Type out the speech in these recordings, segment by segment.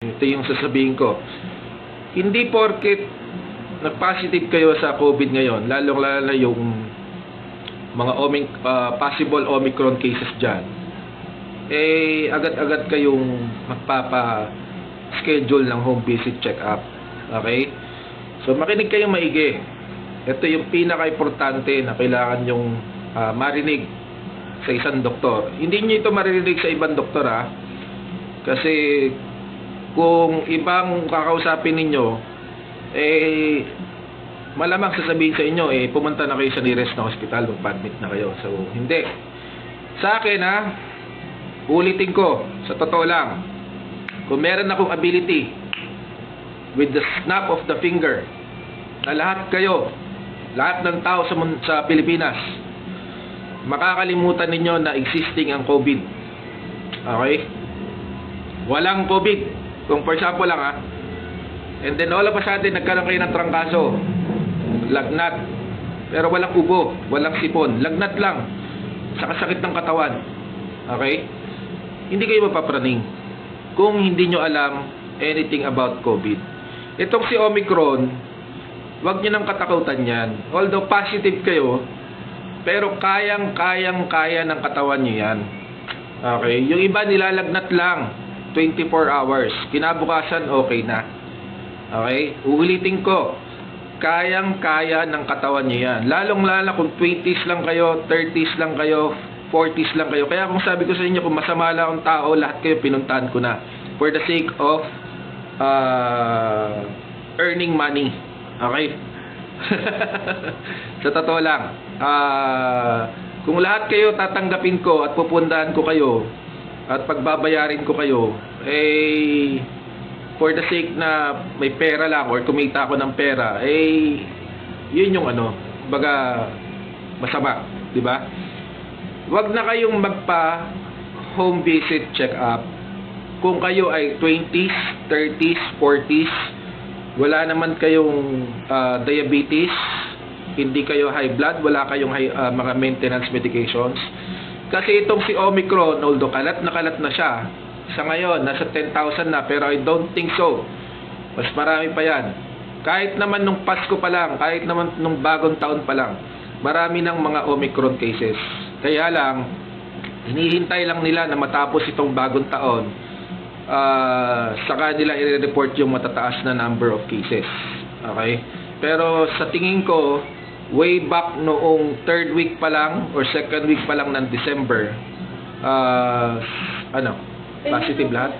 Ito yung sasabihin ko. Hindi porket nag-positive kayo sa COVID ngayon, lalong lalo na yung mga omic, ah, possible Omicron cases dyan, eh, agad-agad kayong magpapa-schedule ng home visit check-up. Okay? So, makinig kayong maigi. Ito yung pinaka-importante na kailangan yung ah, marinig sa isang doktor. Hindi niyo ito maririnig sa ibang doktor, ha? Kasi, kung ibang kakausapin ninyo, eh, malamang sasabihin sa inyo, eh, pumunta na kayo sa nearest na hospital, magpa-admit na kayo. So, hindi. Sa akin, ha, ulitin ko, sa totoo lang, kung meron akong ability, with the snap of the finger, na lahat kayo, lahat ng tao sa, sa Pilipinas, makakalimutan ninyo na existing ang COVID. Okay? Walang COVID. Kung for example lang ha, And then all of a sudden, nagkaroon kayo ng trangkaso. Lagnat. Pero walang ubo, walang sipon. Lagnat lang. Sa kasakit ng katawan. Okay? Hindi kayo mapapraning. Kung hindi nyo alam anything about COVID. Itong si Omicron, wag nyo nang katakutan yan. Although positive kayo, pero kayang-kayang-kaya ng katawan nyo yan. Okay? Yung iba nilalagnat lang. 24 hours. Kinabukasan, okay na. Okay? Uulitin ko. Kayang-kaya ng katawan niyo yan. Lalong-lala kung 20s lang kayo, 30s lang kayo, 40s lang kayo. Kaya kung sabi ko sa inyo, kung masama lang ang tao, lahat kayo pinuntahan ko na. For the sake of uh, earning money. Okay? sa totoo lang. ah, kung lahat kayo tatanggapin ko at pupundahan ko kayo at pagbabayarin ko kayo, eh, for the sake na may pera lang or kumita ako ng pera, eh, yun yung ano, baga, masama, di ba? Huwag na kayong magpa home visit check-up kung kayo ay 20s, 30s, 40s, wala naman kayong ah, diabetes, hindi kayo high blood, wala kayong high, ah, mga maintenance medications. Kasi itong si Omicron, although kalat na kalat na siya, sa ngayon, nasa 10,000 na, pero I don't think so. Mas marami pa yan. Kahit naman nung Pasko pa lang, kahit naman nung bagong taon pa lang, marami ng mga Omicron cases. Kaya lang, hinihintay lang nila na matapos itong bagong taon, ah saka nila i-report yung matataas na number of cases. Okay? Pero sa tingin ko, way back noong third week pa lang or second week pa lang ng December, ah ano, positive lahat.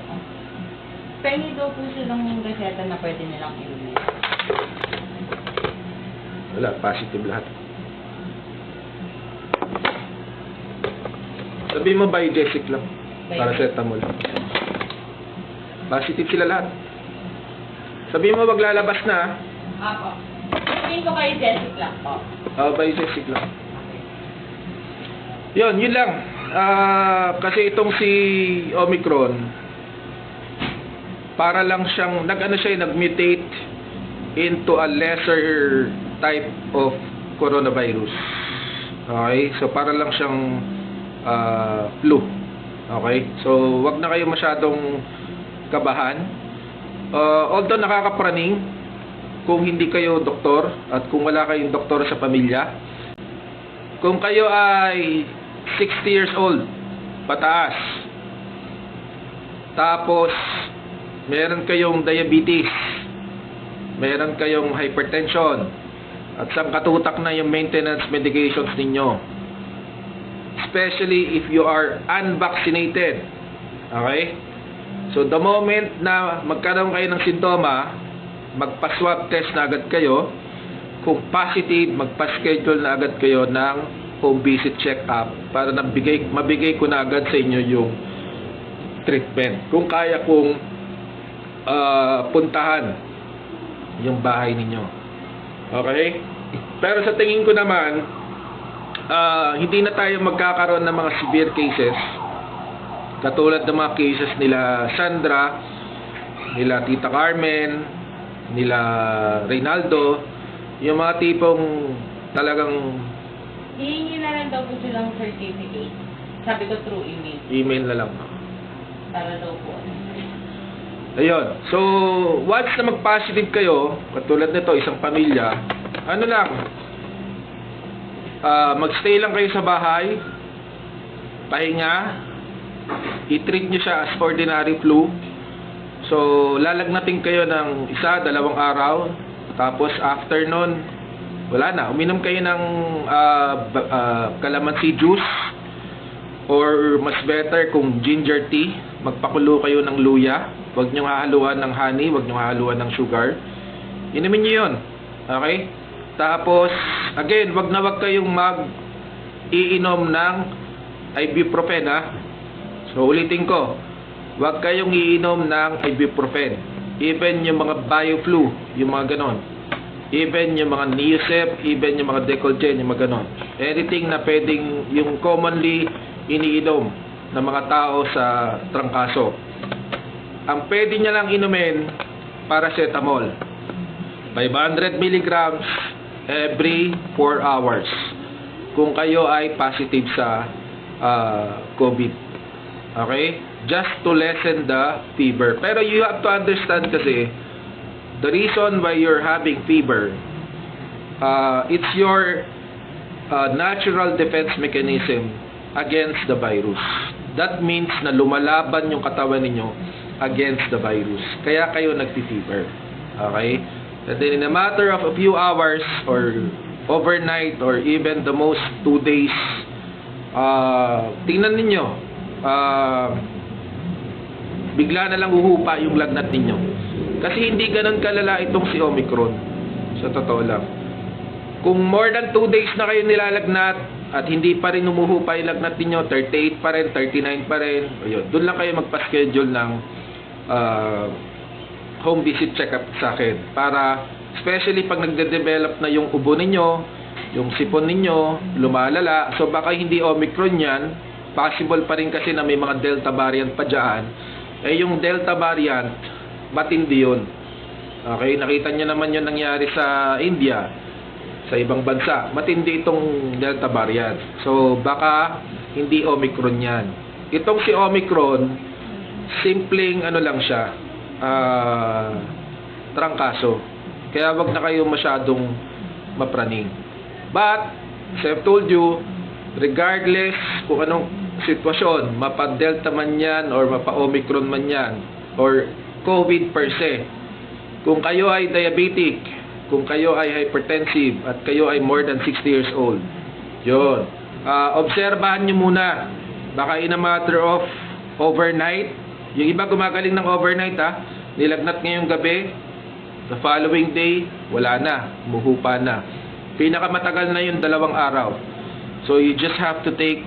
Pengi daw po silang yung reseta na pwede nilang inumin. Wala, positive lahat. Sabi mo by Jessic lang. Paracetamol. Positive sila lahat. Sabi mo maglalabas na, Apo. Sabihin ko kay Jessic lang po. ah by Jessic lang. Yun, yun lang. Ah, kasi itong si Omicron, para lang siyang, nag-ano siya, nag-mutate into a lesser type of coronavirus. Okay? So, para lang siyang ah, flu. Okay? So, wag na kayo masyadong kabahan. Uh, although nakakapraning, kung hindi kayo doktor at kung wala kayong doktor sa pamilya, kung kayo ay 60 years old, pataas, tapos meron kayong diabetes, meron kayong hypertension, at sangkatutak na yung maintenance medications ninyo. Especially if you are unvaccinated. Okay? So the moment na magkaroon kayo ng sintoma, magpa-swab test na agad kayo. Kung positive, magpa-schedule na agad kayo ng home visit check-up para nabigay, mabigay ko na agad sa inyo yung treatment. Kung kaya kong ah, puntahan yung bahay ninyo. Okay? Pero sa tingin ko naman, ah, hindi na tayo magkakaroon ng mga severe cases katulad ng mga cases nila Sandra, nila Tita Carmen, nila Reynaldo, yung mga tipong talagang Hihingi na lang daw po silang certificate. Sabi ko through email. email na lang. Para daw po. Ayun. So, once na mag-positive kayo, katulad nito, isang pamilya, ano lang, ah, magstay lang kayo sa bahay, pahinga, i-treat nyo siya as ordinary flu. So, lalagnatin kayo ng isa, dalawang araw, tapos after nun, wala na, uminom kayo ng ba- ah, calamansi juice, or mas better kung ginger tea, magpakulo kayo ng luya, huwag nyo hahaluan ng honey, huwag nyo hahaluan ng sugar. Inumin nyo yun. Okay? Tapos, again, wag na wag kayong mag iinom ng ibuprofen ha. So, ulitin ko. Wag kayong iinom ng ibuprofen. Even yung mga bioflu, yung mga ganon. Even yung mga Neosep, even yung mga Decolgen, yung mga ganon. Anything na pwedeng yung commonly iniinom ng mga tao sa trangkaso. Ang pwede niya lang inumin, paracetamol. 500 milligrams every 4 hours. Kung kayo ay positive sa ah, COVID. Okay? Just to lessen the fever. Pero you have to understand kasi, the reason why you're having fever, uh, it's your uh, natural defense mechanism against the virus. That means na lumalaban yung katawan ninyo against the virus. Kaya kayo nagpi-fever. Okay? And then in a matter of a few hours or overnight or even the most two days, uh, tingnan ninyo, uh, bigla na lang uhupa yung lagnat ninyo. Kasi hindi ganun kalala itong si Omicron. Sa totoo lang. Kung more than 2 days na kayo nilalagnat at hindi pa rin umuhupa yung lagnat ninyo, 38 pa rin, 39 pa rin, ayun, doon lang kayo magpa-schedule ng ah, home visit check-up sa akin. Para, especially pag nagde-develop na yung ubo ninyo, yung sipon ninyo, lumalala, so baka hindi Omicron yan, possible pa rin kasi na may mga Delta variant pa dyan, eh yung Delta variant, matindi yun. Okay, nakita niyo naman yung nangyari sa India, sa ibang bansa. Matindi itong Delta variant. So, baka hindi Omicron yan. Itong si Omicron, simpleng ano lang siya, ah, trangkaso. Kaya wag na kayo masyadong mapraning. But, as I've told you, regardless kung anong sitwasyon, mapa-Delta man yan or mapa-Omicron man yan or COVID per se, kung kayo ay diabetic, kung kayo ay hypertensive at kayo ay more than 60 years old, yun. Ah, obserbahan nyo muna. Baka in a matter of overnight, yung iba gumagaling ng overnight ha, nilagnat ngayong gabi, the following day, wala na, muhupa na. Pinakamatagal na yung dalawang araw. So you just have to take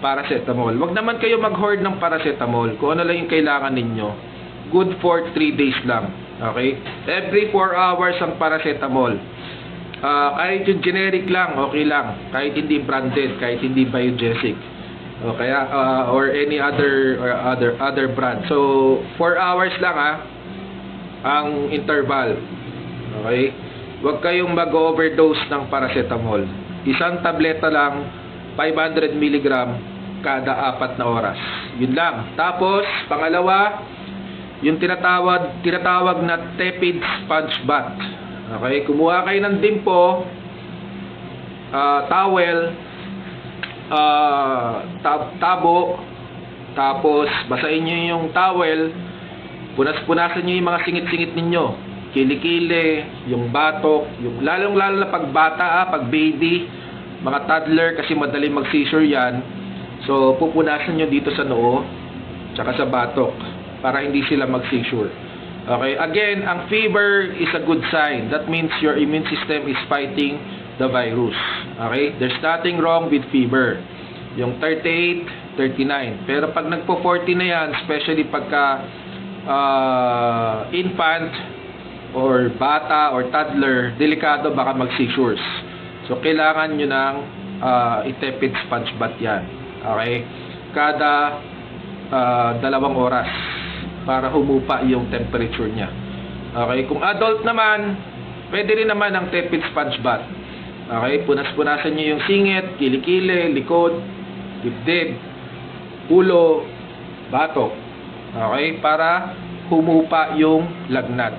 paracetamol. Wag naman kayo mag-hoard ng paracetamol. Kung ano lang yung kailangan ninyo. Good for 3 days lang. Okay? Every 4 hours ang paracetamol. Ah, kahit yung generic lang, okay lang. Kahit hindi branded, kahit hindi biogesic. O kaya ah, or any other or other other brand. So 4 hours lang ah ang interval. Okay? Huwag kayong mag-overdose ng paracetamol. Isang tableta lang 500 mg kada apat na oras. Yun lang. Tapos, pangalawa, yung tinatawag, tinatawag na tepid sponge bath. Okay? Kumuha kayo ng dimpo, ah, towel, tab- tabo, tapos basahin nyo yung towel, punas-punasan nyo yung mga singit-singit ninyo. Kilikili, yung batok, yung lalong-lalo na pag bata, ah, pag baby, mga toddler kasi madali mag-seizure yan. So, pupunasan nyo dito sa noo, tsaka sa batok, para hindi sila mag-seizure. Okay, again, ang fever is a good sign. That means your immune system is fighting the virus. Okay, there's nothing wrong with fever. Yung 38, 39. Pero pag nagpo-40 na yan, especially pagka ah, infant or bata or toddler, delikado baka mag-seizures. So, kailangan nyo ng ah, itepid sponge bath yan. Okay? Kada ah, dalawang oras para humupa yung temperature niya. Okay? Kung adult naman, pwede rin naman ang tepid sponge bath. Okay? Punas-punasan nyo yung singit, kilikili, likod, dibdib, ulo, batok. Okay? Para humupa yung lagnat.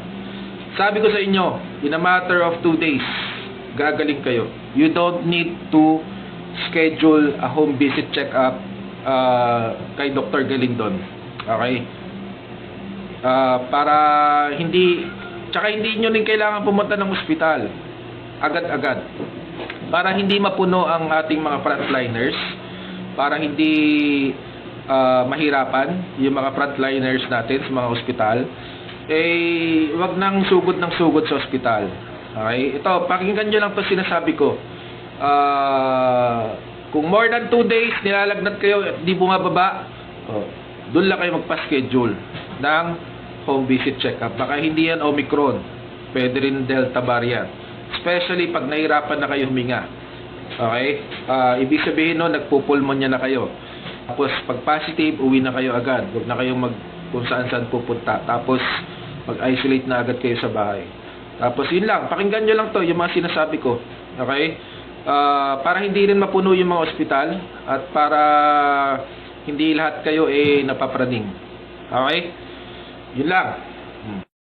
Sabi ko sa inyo, in a matter of two days, gagaling kayo. You don't need to schedule a home visit check-up uh, kay Dr. Galindon. Okay? Ah, para hindi tsaka hindi nyo din kailangan pumunta ng ospital agad-agad para hindi mapuno ang ating mga frontliners para hindi ah, mahirapan yung mga frontliners natin sa mga ospital eh wag nang sugod ng sugod sa ospital okay ito pakinggan nyo lang to sinasabi ko Ah, kung more than 2 days nilalagnat kayo at di bumababa oh, doon lang kayo magpa-schedule ng home visit check-up. Baka hindi yan Omicron. Pwede rin Delta variant. Especially pag nahirapan na kayo huminga. Okay? Ah, ibig sabihin nun, nagpupulmonya na kayo. Tapos, pag positive, uwi na kayo agad. Huwag na kayong mag kung saan saan pupunta. Tapos, mag-isolate na agad kayo sa bahay. Tapos, yun lang. Pakinggan nyo lang to, yung mga sinasabi ko. Okay? Ah, para hindi rin mapuno yung mga ospital at para hindi lahat kayo eh napapraning. Okay? Yun lang.